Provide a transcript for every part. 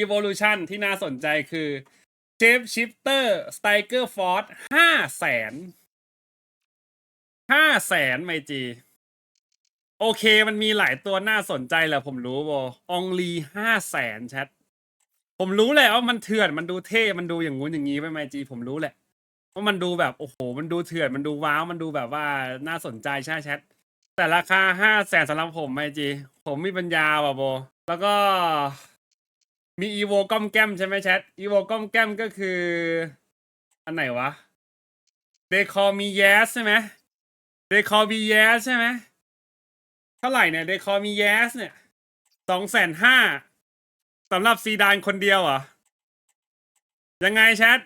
Evolution ที่น่าสนใจคือ Shape Shifter Striker Force ห้าแสนห้าแสนไมจี โอเคมันมีหลายตัวน่าสนใจแหละผมรู้บอองลีห้าแสนแชทผมรู้แหละว่ามันเถื่อนมันดูเท่ มันดูอย่างงู้นอย่างงี้ไปไมจี ผมรู้แหละว่ามันดูแบบโอ้โห มันดูเถื่อนมันดูว้าว มันดูแบบว่าน่าสนใจใช่แชทแต่ราคาห้าแสนสำหรับผมไมจี ผมมีปัญญาว่ะโบ แล้วก็ มีอีโวก้อมแก้มใช่ไหมแชทอีโวก้อมแก้มก็คือ อันไหนวะเดคอมีแยสใช่ไหมเดคอมีแยสใช่ไหมเท่าไหร่เนี่ยเดคอมีแยสเนี่ยสองแสนห้าสำหรับซีดานคนเดียวเหรอยังไงแชท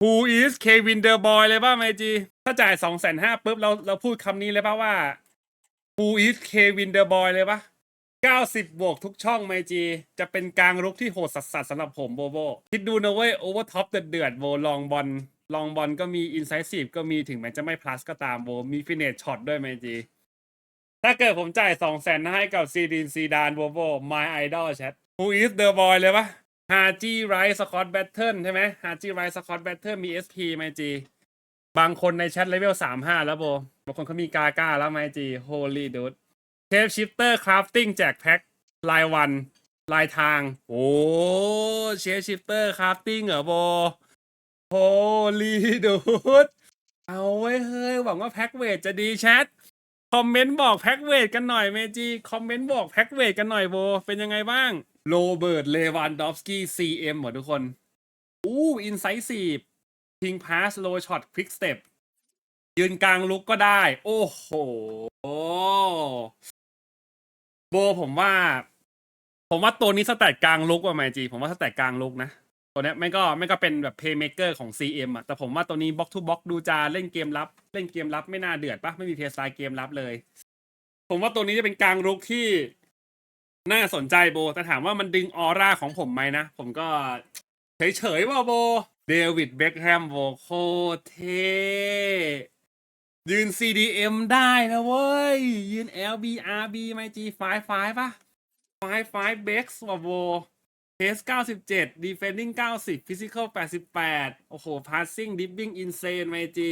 Who is Kevin the Boy เลยป่ะไมจีถ้าจ่ายสองแสนห้าปุ๊บเราเราพูดคำนี้เลยป่ะว่า Who is Kevin the Boy เลยป่ะ 90 บวกทุกช่องไมจี จะเป็นกลางรุกที่โหดสัสๆสำหรับผมโบโบ คิดดูนะเว้ยโอเวอร์ท็อปเดือดๆโบลองบอลลองบอลก็มีอินไซซีฟก็มีถึงแม้จะไม่พลัสก็ตามโบ มีฟินเนตช็อตด้วยไมจี ถ้าเกิดผมจ่าย2 0 0 0 0ให้กับซีดินซีดานโบโบ my idol chat who is the boy เลยปะฮาจีไรสกอตแบทเทิลใช่ไหมฮาจีไรสกอตแบทเทิลมี SP ไมจีบางคนในแชทเลเวล35แล้วโบบางคนเขามีกาก้าแล้วไมจี holy dude เชฟชิปเตอร์คราฟติ้งแจกแพ็ครายวันรายทาง โอ้เชฟชิปเตอร์คราฟติ้งเหรอโบโฮลีดูดเอาไว้เฮ้ย หวังว่าแพ็คเวทจะดีแชทคอมเมนต์บอกแพ็กเวทกันหน่อยเมจีคอมเมนต์บอกแพ็กเวทกันหน่อยโบ เป็นยังไงบ้างโรเบิร์ตเลวานดอฟสกี้ CM หมดทุกคนอู้อินไซต์สี่พิงพาสโลช็อตควิกสเต็ปยืนกลางลุกก็ได้ โอ้โห โบผมว่า ผมว่าตัวนี้สแตทกลางลุกว่ะไมจีผมว่าสแตทกลางลุกนะตัวเนี้ยไม่ก็ไม่ก็เป็นแบบเพย์เมเกอร์ของ CM อะแต่ผมว่าตัวนี้บล็อกทูบล็อกดูจาเล่นเกมรับ เล่นเกมรับไม่น่าเดือดปะไม่มีเพย์สไตล์เกมรับเลย ผมว่าตัวนี้จะเป็นกลางรุกที่น่าสนใจโบ แต่ถามว่ามันดึงออร่าของผมไหมนะ ผมก็เฉยๆว่าโบ เดวิดเบคแฮมโบโคเท ยืน CDM ได้นะเว้ย ยืน LBRB ไม G5 5ป่ะ5 5 b e x ว่ะโบ Pace 97 Defending 90 Physical 88 โอ้โห Passing Dribbling Insane ไมจี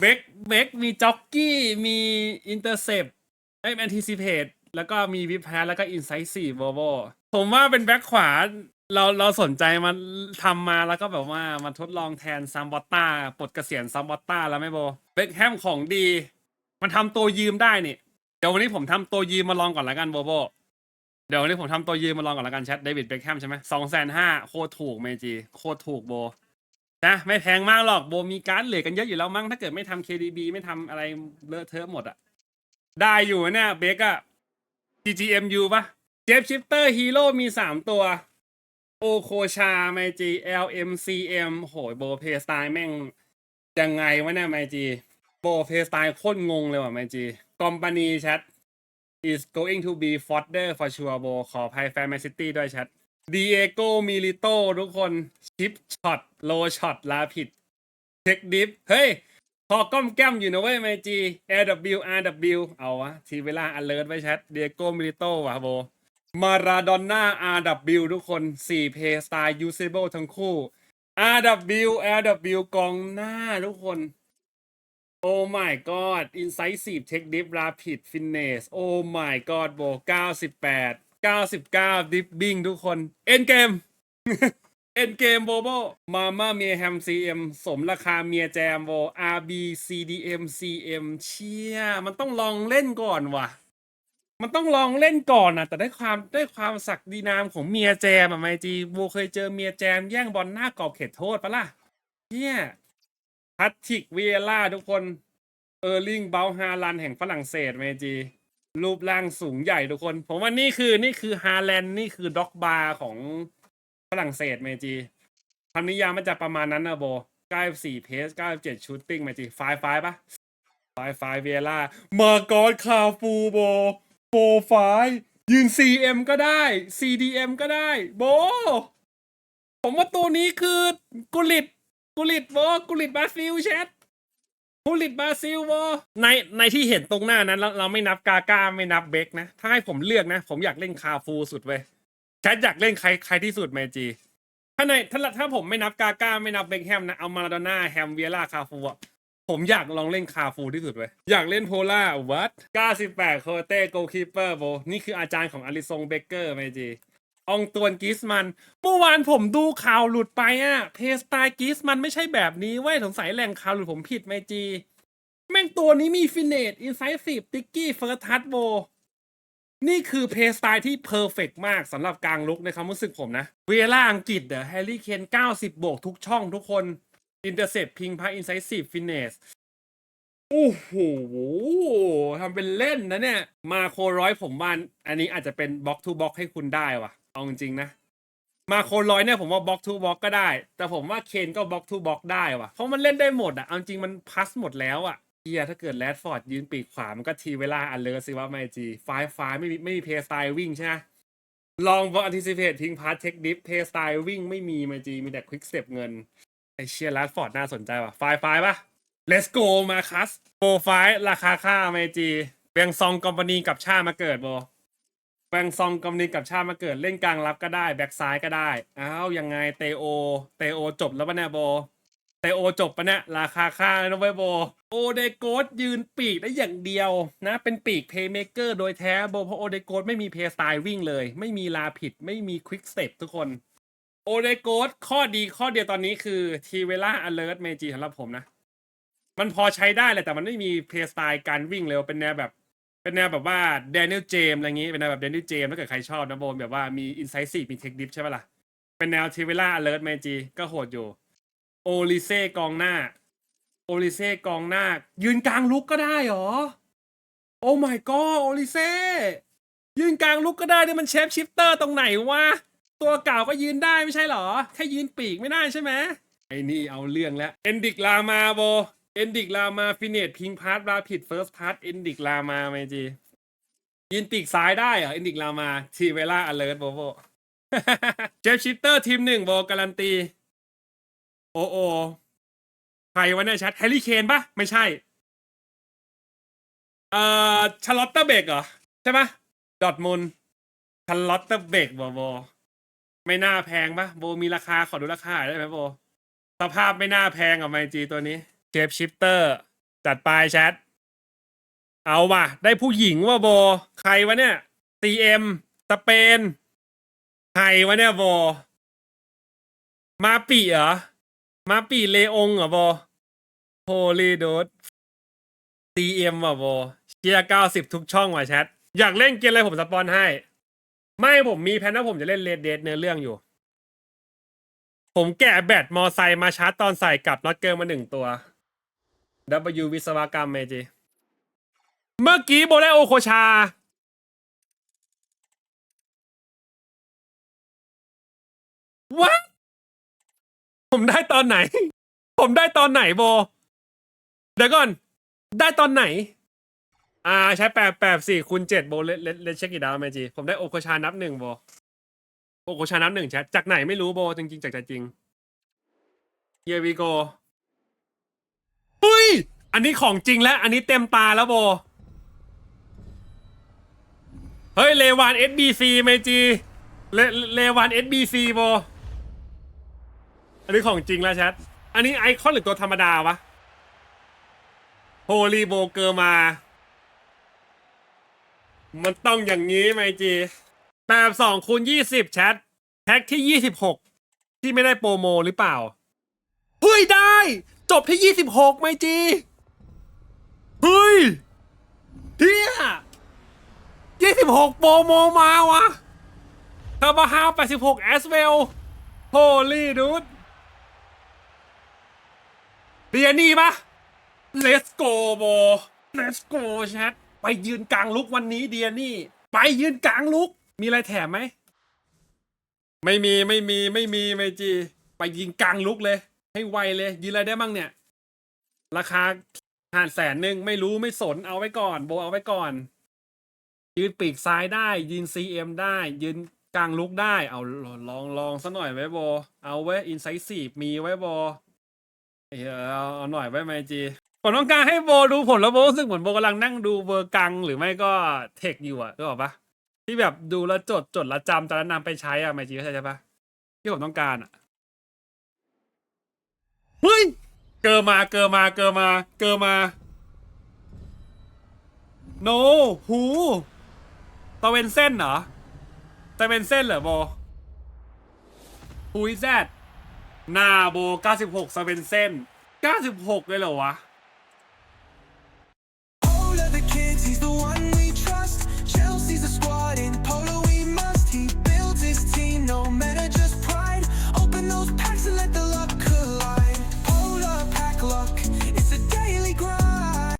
เบกเบกมีจ็อกกี้ มี Intercept ไอ้ Anticipate แล้วก็มีวิพแพแล้วก็ Insight 4 v o v o ผมว่าเป็นแบ็คขวาเราเราสนใจมันทำมาแล้วก็แบบว่ามาทดลองแทนซัมบอตตาปลดเกษียณซัมบอตตาแล้วไหมโบ บคแฮมของดี มันทำตัวยืมได้นี่ เดี๋ยววันนี้ผมทำตัวยืมมาลองก่อนละกันโบโบ เดี๋ยววันนี้ผมทำตัวยืมมาลองก่อนละกันแชทเดวิดเบคแฮมใช่ไหมสองแสนห้าโคตรถูกเมจีโคตรถูกโบนะไม่แพงมากหรอกโบมีการ์ดเหลือกันเยอะอยู่แล้วมั้งถ้าเกิดไม่ทำ KDB ไม่ทำอะไรเลอะเทอะหมดอะได้อยู่เนี่ยเบคอะ GGMU ปะเจฟชิปเตอร์ฮีโร่มีสามตัวโอโคชาไมจี LMCM โหยโบเพสไตล์แม่งยังไงวะเนี่ยไมจี โบเพสไตล์โคตรงงเลยว่ะไมจีคอมพานีแชท is going to be fodder for sure โบขอภัยแฟนแมนซิตี้ด้วยแชทดีเอโกมิลิโตทุกคนชิปช็อตโลช็อตลาผิดเช็คดิฟเฮ้ยพอก้อมแก้มอยู่นะเว้ยไมจี RW RW เอาวะ ทีเวลา alert ไว้แชทเดีเอโกมิลิโตว่ะโบมาราดอนน่า RW ทุกคน 4 เพย์สไตล์ usable ทั้งคู่ RW RW กองหน้าทุกคน โอ้ my god incisive tech dip rapid fitness โอ้ my god โบ98 99 dipping ทุกคน end game end game โบโบมาม่าเมียแฮม CM สมราคาเมียแจมโบ RB CDM CM เชี่ย มันต้องลองเล่นก่อนว่ะ มันต้องลองเล่นก่อนนะแต่ได้ความได้ความศักดินามของเมียแจมอะไมจีโบเคยเจอเมียแจมแย่งบอลหน้ากรอบเขตโทษปะล่ะเนี่ย พัตติกเวียล่าทุกคน เออร์ลิงเบลฮาลันแห่งฝรั่งเศสไมจี รูปร่างสูงใหญ่ทุกคน ผมว่านี่คือนี่คือฮาแลนด์นี่คือด็อกบาร์ของฝรั่งเศสเมจีคำนิยามมันจะประมาณนั้นนะโบ94เพส97ชูตติ้งเมจีไฟไฟปะไฟไฟเวียล่ามากอดคาฟูโบโปรไฟยืน CM ก็ได้ CDM ก็ได้ โบ ผมว่าตัวนี้คือกุลิต กุลิตโบกุลิตบราซิลแชทกุลิตบราซิลโบในในที่เห็นตรงหน้านั้นเราเราไม่นับกาก้าไม่นับเบคนะ ถ้าให้ผมเลือกนะ ผมอยากเล่นคาฟูสุดเว้ยแคทอยากเล่นใครใครที่สุดไมจีถ้าในถ้าถ้าผมไม่นับกาก้าไม่นับเบคแฮมนะเอามาราโดน่าแฮมเวียร่าคาฟูอะผมอยากลองเล่นคาฟูที่สุดเว้ยอยากเล่นโพล่าวัด98โคเต้โกคีเปอร์โบนี่คืออาจารย์ของอลิซงเบเกอร์ไมจี องตวนกิสมันเมื่อวานผมดูข่าวหลุดไปอะเพสไตล์กิสมันไม่ใช่แบบนี้เว้ยสงสัยแหล่งข่าวหลุดผมผิดไหมจี แม่งตัวนี้มีฟินเนตอินไซซีฟติกกี้เฟิร์สทัชโบนี่คือเพย์สไตล์ที่เพอร์เฟกมากสำหรับกลางลุกในความรู้สึกผมนะ เวล่าอังกฤษเดอะแฮร์รี่เคน90 บวกทุกช่องทุกคนอินเตอร์เซปพิงพาอินไซซีฟฟินเนสโอ้โหทำเป็นเล่นนะเนี่ย มาโคร้อยผมว่าอันนี้อาจจะเป็นบล็อกทูบล็อกให้คุณได้ว่ะ เอาจริงๆนะ มาโคร้อยเนี่ยผมว่าบล็อกทูบล็อกก็ได้ แต่ผมว่าเคนก็บล็อกทูบล็อกได้ว่ะ เพราะมันเล่นได้หมดอะ เอาจริงมันพัสหมดแล้วอะเฮียถ้าเกิดแรดฟอร์ดยืนปีกขวา มันก็ทีเวลาอันเลอร์สิว่าไม่จีไฟไฟไม่มีไม่มีเพย์สไตล์วิ่งใช่ไหมลองบอลอันติซิเพตทิ้งพาร์ทเทคดิฟเพย์สไตล์วิ่งไม่มีมาจีมีแต่ควิกสเต็ปเงินไอเชียแรดฟอร์ดน่าสนใจว่ะไฟไฟปะ let's go มาคัสโปรไฟล์ราคาค่าเมจีแบงซองคอมพานีกับชามาเกิดโบ แบงซองกำนิกับชาติมาเกิดเล่นกลางรับก็ได้ แบ็กซ้ายก็ได้ อ้าวยังไงเตโอ เตโอจบแล้วปะเนี่ยโบ เตโอจบปะเนี่ยราคาค่าแล้วนะเว้ยโบ โอเดโกสยืนปีกได้อย่างเดียวนะ เป็นปีกเพย์เมเกอร์โดยแท้โบเพราะโอเดโกสไม่มีเพย์สไตล์วิ่งเลย ไม่มีลาผิดไม่มีควิกสเต็ปทุกคน โอเดโกสข้อดีข้อเดียวตอนนี้คือทีเวล่าอเลิร์ตเมจีสำหรับผมนะ มันพอใช้ได้แหละแต่มันไม่มีเพย์สไตล์การวิ่งเร็วเป็นแนวแบบ เป็นแนวแบบว่าแดเนียลเจมอะไรอย่างงี้เป็นแนวแบบแดเนียลเจมถ้าเกิดใครชอบนะโบมแบบว่ามีอินไซซีมีเทคดิฟใช่ปะล่ะ เป็นแนวทีเวล่าอเลิร์ตเมจีก็โหดอยู่ โอลิเซ่กองหน้า โอลิเซ่กองหน้า ยืนกลางลุกก็ได้เหรอ โอ้ my god โอลิเซ่ยืนกลางลุกก็ได้นี่มันเชฟชิฟเตอร์ตรงไหนวะตัวเก่าก็ยืนได้ไม่ใช่เหรอแค่ยืนปีกไม่ได้ใช่ไหมไอ้นี่เอาเรื่องแล้วเอนดิกลามาโบ เอนดิกลามาฟินเนตพิงพาร์ตราผิดเฟิร์สพาร์ตเอนดิกลามาไมจียืนปีกซ้ายได้เหรอเอนดิกลามาทีเวล่าอเลิร์ตโบโบเจฟชิปเตอร์ทีมหนึ่งโบการันตี โอโอใครวะเนี่ยชัดแฮร์รี่เคนปะไม่ใช่ เอ่อชาร์ลอตเตอร์เบกเหรอ ใช่ปะดอทมุนชาร์ลอตเตอร์เบกโบโบไม่น่าแพงปะโบมีราคาขอดูราคาได้ไหมโบสภาพไม่น่าแพงกับไมจีตัวนี้ เชฟชิปเตอร์ จัดไปแชท เอาว่ะ ได้ผู้หญิงว่ะโบ ใครวะเนี่ย CM สเปน ใครวะเนี่ยโบ มาปีเหรอ มาปีเลองเหรอโบโฮลีโดด CM ว่ะโบ เชียร์เก้าสิบทุกช่องว่ะแชท อยากเล่นเกมอะไรผมสปอนให้ ไม่ผมมีแผนว่าผมจะเล่นเรดเดเนื้อเรื่องอยู่ผมแกะแบตมอไซค์มาชาร์จตอนใส่กับน็อตเกิลมาหนึ่งตัว W วิศวกรรมเมจีเมื่อกี้โบไดโอโคชา วะ ผมได้ตอนไหน ผมได้ตอนไหนโบ เดี๋ยวก่อน ได้ตอนไหน อ่าใช้แปดแปดสี่คูณเจ็ดโบเลเลเลเช็คกี่ดาวเมจีผมได้โอโคชานับหนึ่งโบ โอโคชานับหนึ่งแชทจากไหนไม่รู้โบ จริงๆจากใจจริง Here we go อุ้ย อันนี้ของจริงแล้ว อันนี้เต็มตาแล้วโบ เฮ้ย เลวาน SBC เมจีเลเลวาน SBC โบ อันนี้ของจริงแล้วแชท อันนี้ไอคอนหรือตัวธรรมดาวะ โฮลีโบเกอร์มา มันต้องอย่างนี้ไหมจีแบบสองคูณยี่สิบแชทแพ็คที่ยี่สิบหกที่ไม่ได้โปรโมหรือเปล่า เฮ้ยได้ จบที่ยี่สิบหกไหมจี เฮ้ยเฮียยี่สิบหกโปรโมมาวะคาร์บาฮาวแปดสิบหกแอสเวลโฮลี่ดูดเดียนี่ปะ Let's go โบ Let's go แชทไปยืนกลางลุกวันนี้เดียนี่ ไปยืนกลางลุก มีอะไรแถมไหม ไม่มีไม่มีไม่มีไม่จี ไปยิงกลางลุกเลย ให้ไวเลยยืนอะไรได้บ้างเนี่ย ราคาหารแสนหนึ่งไม่รู้ไม่สนเอาไว้ก่อน โบเอาไว้ก่อน ยืนปีกซ้ายได้ ยืน CM ได้ ยืนกลางลุกได้ เอาลองลองซะหน่อยไว้โบ เอาไว้อินไซซีฟมีไว้โบเออเอาเอาหน่อยไว้ไหมจีผมต้องการให้โบดูผลแล้วโบรู้สึกเหมือนโบกำลังนั่งดูเวอร์กัง หรือไม่ก็เทคอยู่อะก็บอกปะที่แบบดูแล้วจดจดแล้วจำตอนนั้นนำไปใช้อะไมจีเข้าใจใช่ปะที่ผมต้องการอะ เฮ้ย เกอมาเกอมาเกอมา เกอมา โน หูตะเวนเส้นเหรอตะเวนเส้นเหรอโบฮูยแซดนาโบ 96สเวนเส้น96 เลยเหรอวะ